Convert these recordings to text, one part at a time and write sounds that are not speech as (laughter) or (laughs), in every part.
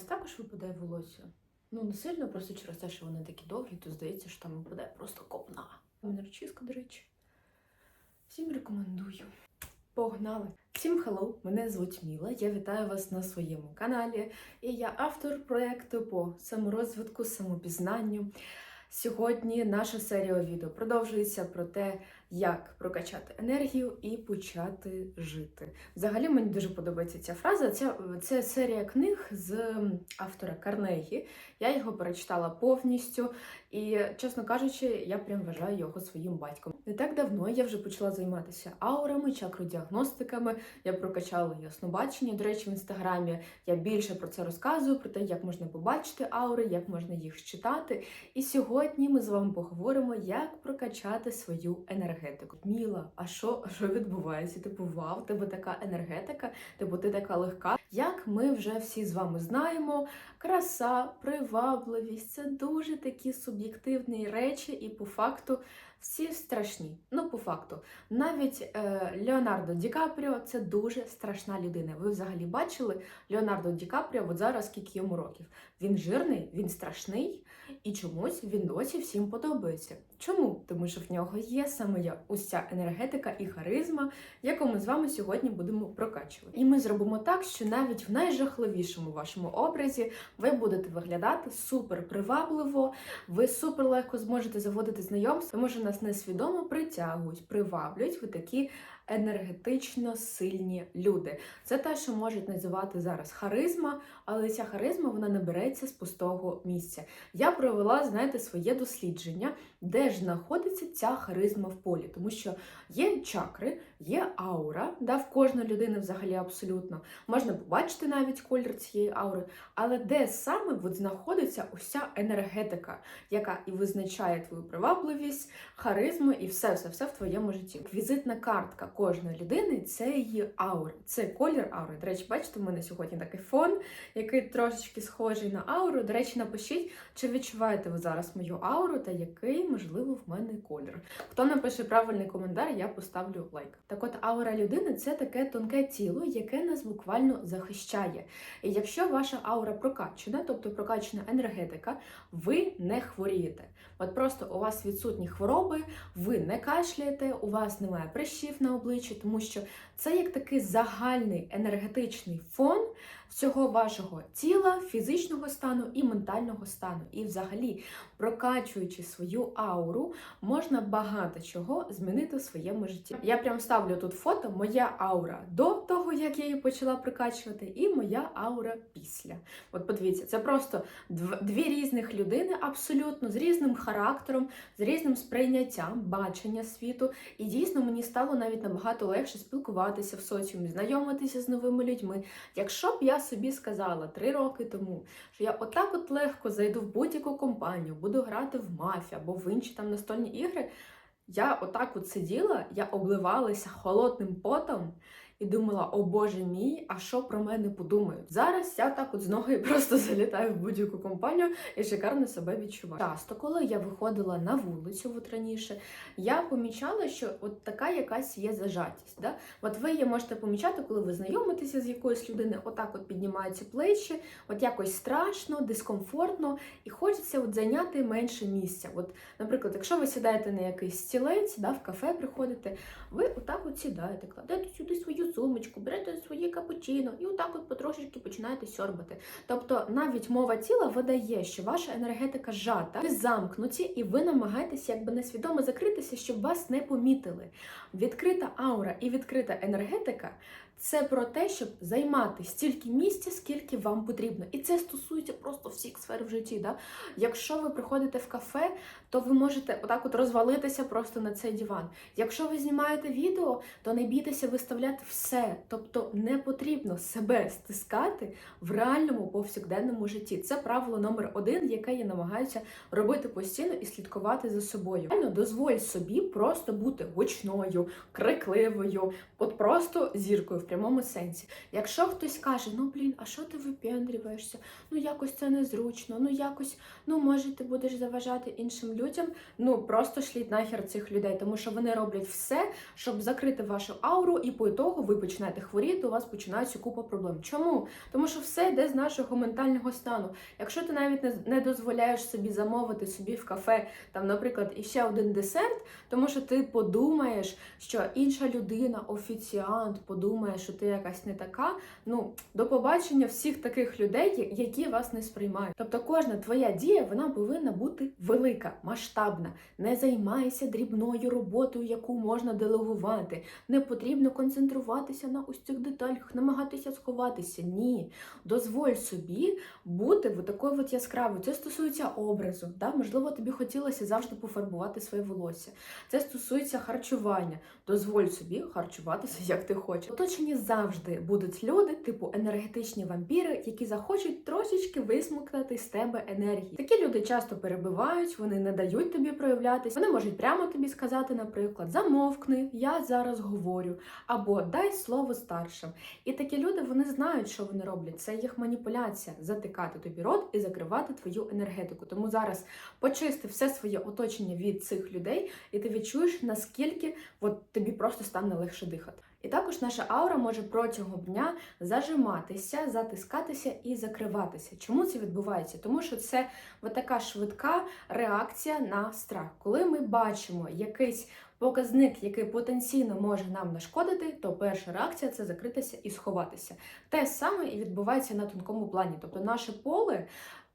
вас також випадає волосся? Ну, не сильно, просто через те, що вони такі довгі, то здається, що там випадає просто копна. У мене розчіска, до речі. Всім рекомендую. Погнали! Всім хеллоу! Мене звуть Міла. Я вітаю вас на своєму каналі. І я автор проєкту по саморозвитку, самопізнанню. Сьогодні наша серія відео продовжується про те, як прокачати енергію і почати жити. Взагалі мені дуже подобається ця фраза. Це, це серія книг з автора Карнегі. Я його перечитала повністю, і, чесно кажучи, я прям вважаю його своїм батьком. Не так давно я вже почала займатися аурами, чакродіагностиками. Я прокачала яснобачення. До речі, в інстаграмі я більше про це розказую, про те, як можна побачити аури, як можна їх читати. І сьогодні ми з вами поговоримо, як прокачати свою енергетику. Міла, а що, що відбувається? Типу, вау, тебе така енергетика, типу, ти така легка. Як ми вже всі з вами знаємо, краса, привабливість це дуже такі суб'єктивні речі, і по факту всі страшні. Ну, по факту, навіть е, Леонардо Ді Капріо це дуже страшна людина. Ви взагалі бачили Леонардо Ді Капріо, от зараз скільки йому років? Він жирний, він страшний, і чомусь він досі всім подобається. Чому? Тому що в нього є саме я- ось ця енергетика і харизма, яку ми з вами сьогодні будемо прокачувати. І ми зробимо так, що навіть в найжахливішому вашому образі ви будете виглядати супер привабливо, ви супер легко зможете заводити знайомства, тому що нас несвідомо притягують, приваблюють ви такі енергетично сильні люди. Це те, що можуть називати зараз харизма, але ця харизма вона не береться з пустого місця. Я провела, знаєте, своє дослідження, де ж знаходиться ця харизма в полі, тому що є чакри, є аура, да, в кожної людини взагалі абсолютно. Можна побачити навіть колір цієї аури, але де саме от знаходиться ця енергетика, яка і визначає твою привабливість, харизму і все, все, все в твоєму житті. Візитна картка кожної людини це її аура, це колір аури. До речі, бачите, в мене сьогодні такий фон, який трошечки схожий на ауру. До речі, напишіть, чи відчуваєте ви зараз мою ауру та який, можливо, в мене колір. Хто напише правильний коментар, я поставлю лайк. Так от аура людини це таке тонке тіло, яке нас буквально захищає. І якщо ваша аура прокачена, тобто прокачана енергетика, ви не хворієте. От просто у вас відсутні хвороби, ви не кашляєте, у вас немає прищів на обличчі, тому що це як такий загальний енергетичний фон всього вашого тіла, фізичного стану і ментального стану. І взагалі, прокачуючи свою ауру, можна багато чого змінити в своєму житті. Я прям ставлю тут фото, моя аура до того, як я її почала прокачувати, і моя аура після. От подивіться, це просто дві різних людини, абсолютно з різним характером, з різним сприйняттям, бачення світу. І дійсно мені стало навіть набагато легше спілкуватися в соціумі, знайомитися з новими людьми. Якщо б я собі сказала три роки тому, що я отак от легко зайду в будь-яку компанію, буду грати в мафію або в інші там настольні ігри, я отак от сиділа, я обливалася холодним потом. І думала, о Боже мій, а що про мене подумають? Зараз я так от з ноги (laughs) просто залітаю в будь-яку компанію і шикарно себе відчуваю. Часто, коли я виходила на вулицю от раніше, я помічала, що от така якась є зажатість. Да? От ви її можете помічати, коли ви знайомитеся з якоюсь людиною, отак от піднімаються плечі, от якось страшно, дискомфортно, і хочеться от зайняти менше місця. От, наприклад, якщо ви сідаєте на якийсь стілець, да, в кафе приходите, ви отак от сідаєте, кладете сюди свою сумочку, берете своє капучино і отак от потрошечки починаєте сьорбати. Тобто навіть мова тіла видає, що ваша енергетика жата, ви замкнуті, і ви намагаєтеся якби несвідомо закритися, щоб вас не помітили. Відкрита аура і відкрита енергетика це про те, щоб займати стільки місця, скільки вам потрібно. І це стосується просто всіх сфер в житті. Да? Якщо ви приходите в кафе, то ви можете отак от розвалитися просто на цей диван. Якщо ви знімаєте відео, то не бійтеся виставляти все. Тобто не потрібно себе стискати в реальному повсякденному житті. Це правило номер один, яке я намагаюся робити постійно і слідкувати за собою. Реально дозволь собі просто бути гучною, крикливою, от просто зіркою прямому сенсі. Якщо хтось каже, ну блін, а що ти випендрюєшся? Ну якось це незручно, ну якось, ну може ти будеш заважати іншим людям. Ну просто шліть нахер цих людей, тому що вони роблять все, щоб закрити вашу ауру, і по ітогу ви починаєте хворіти, у вас починається купа проблем. Чому? Тому що все йде з нашого ментального стану. Якщо ти навіть не, дозволяєш собі замовити собі в кафе, там, наприклад, іще один десерт, тому що ти подумаєш, що інша людина, офіціант, подумає, що ти якась не така. Ну, до побачення всіх таких людей, які вас не сприймають. Тобто кожна твоя дія вона повинна бути велика, масштабна. Не займайся дрібною роботою, яку можна делегувати. Не потрібно концентруватися на ось цих деталях, намагатися сховатися. Ні. Дозволь собі бути в такою от яскравою. Це стосується образу. Да? Можливо, тобі хотілося завжди пофарбувати своє волосся. Це стосується харчування. Дозволь собі харчуватися, як ти хочеш. Оточенні завжди будуть люди, типу енергетичні вампіри, які захочуть трошечки висмокнути з тебе енергії. Такі люди часто перебивають, вони не дають тобі проявлятися. Вони можуть прямо тобі сказати, наприклад, замовкни, я зараз говорю, або дай слово старшим. І такі люди вони знають, що вони роблять. Це їх маніпуляція затикати тобі рот і закривати твою енергетику. Тому зараз почисти все своє оточення від цих людей, і ти відчуєш, наскільки от тобі просто стане легше дихати. Також наша аура може протягом дня зажиматися, затискатися і закриватися. Чому це відбувається? Тому що це така швидка реакція на страх. Коли ми бачимо якийсь показник, який потенційно може нам нашкодити, то перша реакція це закритися і сховатися. Те саме і відбувається на тонкому плані. Тобто наше поле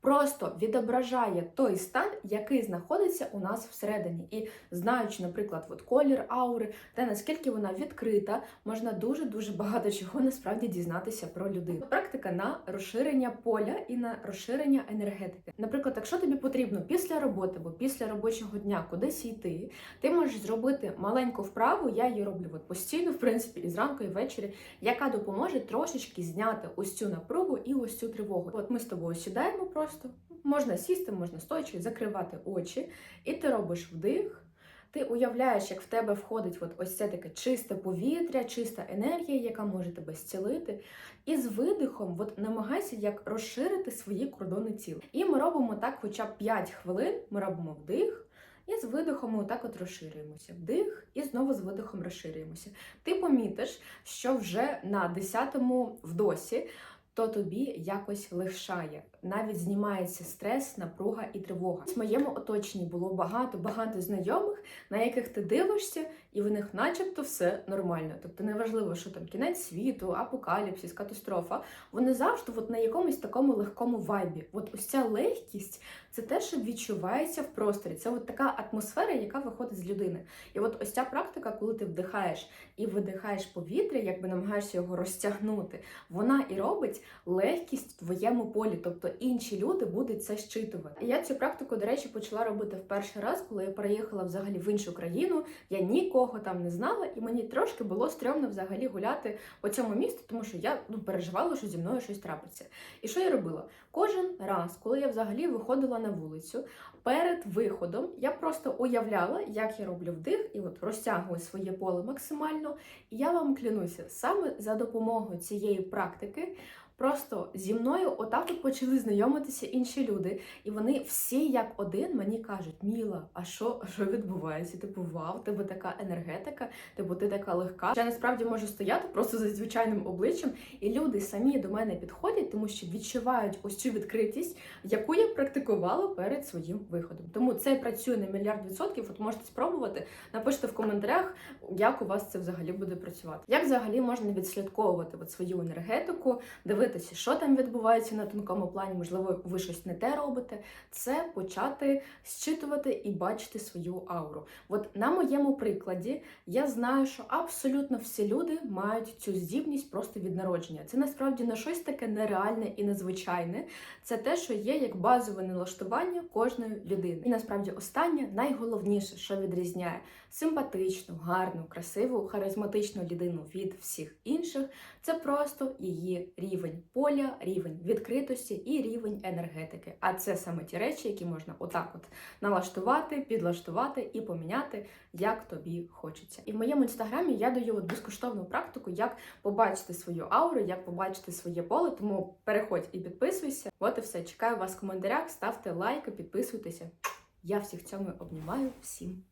просто відображає той стан, який знаходиться у нас всередині. І знаючи, наприклад, от колір аури, те наскільки вона відкрита, можна дуже дуже багато чого насправді дізнатися про людину. Практика на розширення поля і на розширення енергетики. Наприклад, якщо тобі потрібно після роботи або після робочого дня кудись йти, ти можеш зробити маленьку вправу. Я її роблю от постійно, в принципі, і зранку, і ввечері, яка допоможе трошечки зняти ось цю напругу і ось цю тривогу. От ми з тобою сідаємо просто. Можна сісти, можна стоячи, закривати очі, і ти робиш вдих. Ти уявляєш, як в тебе входить от ось це таке чисте повітря, чиста енергія, яка може тебе зцілити. І з видихом от намагайся як розширити свої кордони тіла. І ми робимо так хоча б 5 хвилин. Ми робимо вдих. І з видихом ми отак от розширюємося. Вдих, і знову з видихом розширюємося. Ти помітиш, що вже на 10-му вдосі то тобі якось легшає. Навіть знімається стрес, напруга і тривога. В моєму оточенні було багато багато знайомих, на яких ти дивишся, і в них, начебто, все нормально. Тобто неважливо, що там кінець світу, апокаліпсис, катастрофа. Вони завжди от на якомусь такому легкому вайбі. От ось ця легкість це те, що відчувається в просторі. Це от така атмосфера, яка виходить з людини. І от ось ця практика, коли ти вдихаєш і видихаєш повітря, якби намагаєшся його розтягнути, вона і робить легкість в твоєму полі, тобто інші люди будуть це щитувати. Я цю практику, до речі, почала робити в перший раз, коли я переїхала взагалі в іншу країну. Я нікого там не знала, і мені трошки було стрьомно взагалі гуляти по цьому місту, тому що я ну переживала, що зі мною щось трапиться. І що я робила? Кожен раз, коли я взагалі виходила на вулицю, перед виходом я просто уявляла, як я роблю вдих, і от розтягую своє поле максимально. І я вам клянуся, саме за допомогою цієї практики. Просто зі мною отак от почали знайомитися інші люди, і вони всі як один мені кажуть: Міла, а що, що відбувається? Типу, вау, тебе така енергетика, типу ти така легка. Я насправді можу стояти просто за звичайним обличчям, і люди самі до мене підходять, тому що відчувають ось цю відкритість, яку я практикувала перед своїм виходом. Тому це працює на мільярд відсотків. От можете спробувати. Напишіть в коментарях, як у вас це взагалі буде працювати. Як взагалі можна відслідковувати от свою енергетику, дивитися, що там відбувається на тонкому плані, можливо, ви щось не те робите. Це почати зчитувати і бачити свою ауру. От на моєму прикладі я знаю, що абсолютно всі люди мають цю здібність просто від народження. Це насправді не щось таке нереальне і незвичайне. Це те, що є як базове налаштування кожної людини. І насправді останнє найголовніше, що відрізняє симпатичну, гарну, красиву, харизматичну людину від всіх інших, це просто її рівень. Рівень поля, рівень відкритості і рівень енергетики. А це саме ті речі, які можна отак от налаштувати, підлаштувати і поміняти, як тобі хочеться. І в моєму інстаграмі я даю от безкоштовну практику, як побачити свою ауру, як побачити своє поле. Тому переходь і підписуйся. От і все. Чекаю вас в коментарях, ставте лайки, підписуйтеся. Я всіх цьому обнімаю. Всім